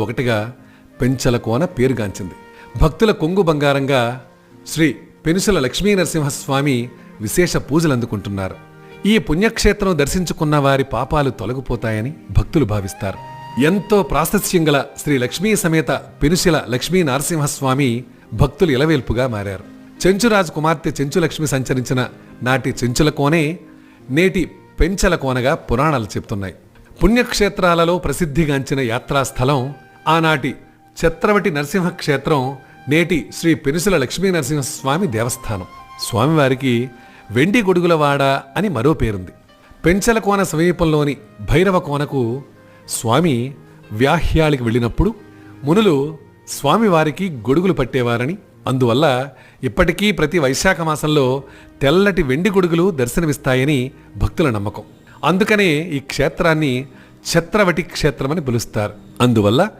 ఒకటిగా పెంచల కోన పేరుగాంచింది భక్తుల కొంగు బంగారంగా శ్రీ పెనుసల లక్ష్మీ నరసింహస్వామి విశేష పూజలు అందుకుంటున్నారు. ఈ పుణ్యక్షేత్రం దర్శించుకున్న వారి పాపాలు తొలగిపోతాయని భక్తులు భావిస్తారు. ఎంతో ప్రాశస్యం గల శ్రీ లక్ష్మీ సమేత పెనుశిల లక్ష్మీ నరసింహస్వామి భక్తులు ఇలవేల్పుగా మారారు. చెంచురాజు కుమార్తె చెంచులక్ష్మి సంచరించిన నాటి చెంచుల కోనే నేటి పెంచల కోనగా పురాణాలు చెప్తున్నాయి. పుణ్యక్షేత్రాలలో ప్రసిద్ధిగాంచిన యాత్రాస్థలం ఆనాటి ఛత్రవటి నరసింహ క్షేత్రం నేటి శ్రీ పెనుసుల లక్ష్మీ నరసింహస్వామి దేవస్థానం. స్వామివారికి వెండి గొడుగులవాడ అని మరో పేరుంది. పెంచల కోన సమీపంలోని భైరవ కోనకు స్వామి వ్యాహ్యాళికి వెళ్ళినప్పుడు మునులు స్వామివారికి గొడుగులు పట్టేవారని అందువల్ల ఇప్పటికీ ప్రతి వైశాఖ మాసంలో తెల్లటి వెండి గొడుగులు దర్శనమిస్తాయని భక్తుల నమ్మకం. అందుకనే ఈ క్షేత్రాన్ని ఛత్రవటి క్షేత్రమని పిలుస్తారు. అందువల్ల